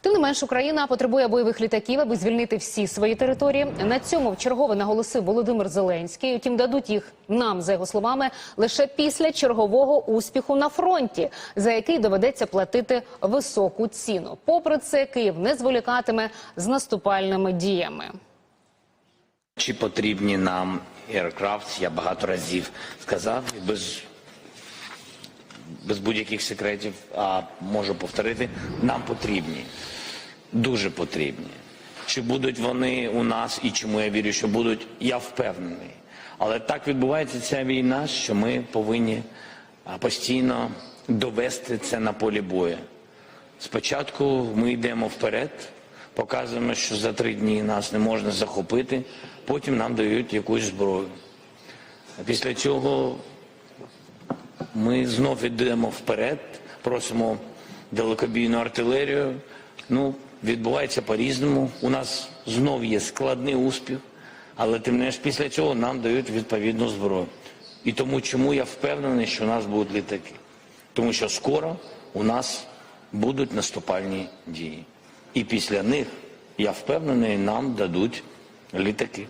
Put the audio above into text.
Тим не менш, Україна потребує бойових літаків, аби звільнити всі свої території. На цьому вчергове наголосив Володимир Зеленський. Утім, дадуть їх нам, за його словами, лише після чергового успіху на фронті, за який доведеться платити високу ціну. Попри це, Київ не зволікатиме з наступальними діями. Чи потрібні нам Aircraft, я багато разів сказав, без, без будь-яких секретів, а можу повторити, нам потрібні, дуже потрібні. Чи будуть вони у нас і чому я вірю, що будуть, я впевнений. Але так відбувається ця війна, що ми повинні постійно довести це на полі бою. Спочатку ми йдемо вперед, показуємо, що за три дні нас не можна захопити, потім нам дають якусь зброю. Після цього ми знов йдемо вперед, просимо далекобійну артилерію. Ну, відбувається по-різному. У нас знов є складний успіх, але тим не менш після цього нам дають відповідну зброю. І тому чому я впевнений, що у нас будуть літаки? Тому що скоро у нас будуть наступальні дії. І після них, я впевнений, нам дадуть літаки.